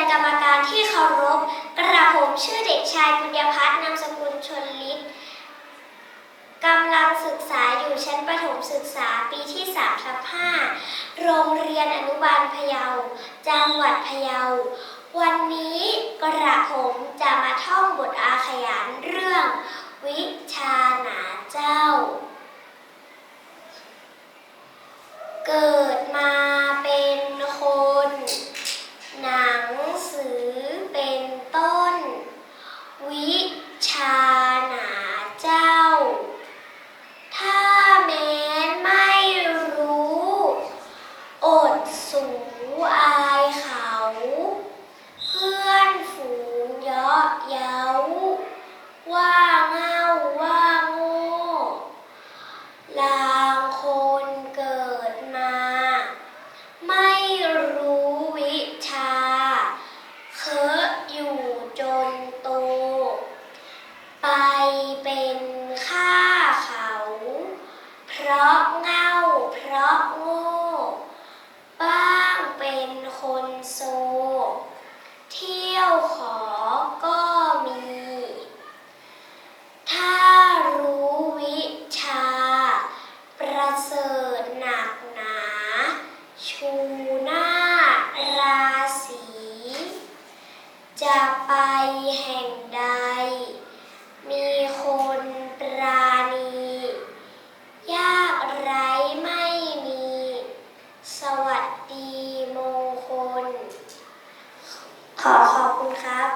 นกรรมการที่เคารพ กระผมชื่อเด็กชายปุญญพัฒน์นามสกุลชนลิศกำลังศึกษาอยู่ชั้นประถมศึกษาปีที่3ทับ5โรงเรียนอนุบาลพะเยา จังหวัดพะเยา วันนี้กระผมจะมาท่องบทอาขยานเรื่อง วิชาหนาเจ้า เกิดมาเป็นคน หนังสือเป็นต้น วิชาหนาเจ้า ถ้าแม้นไม่รู้ อด สูอายเขา เพื่อนฝูงเยาะเย้า ว่าเง่าว่าโง่ลา โซ เที่ยวขอก็มี ถ้ารู้วิชา ประเสริฐหนักหนา ชูหน้าราศี จะไปแห่งใด มีคนปราณียากไร้ไม่มี สวัสดี ขอขอบคุณครับ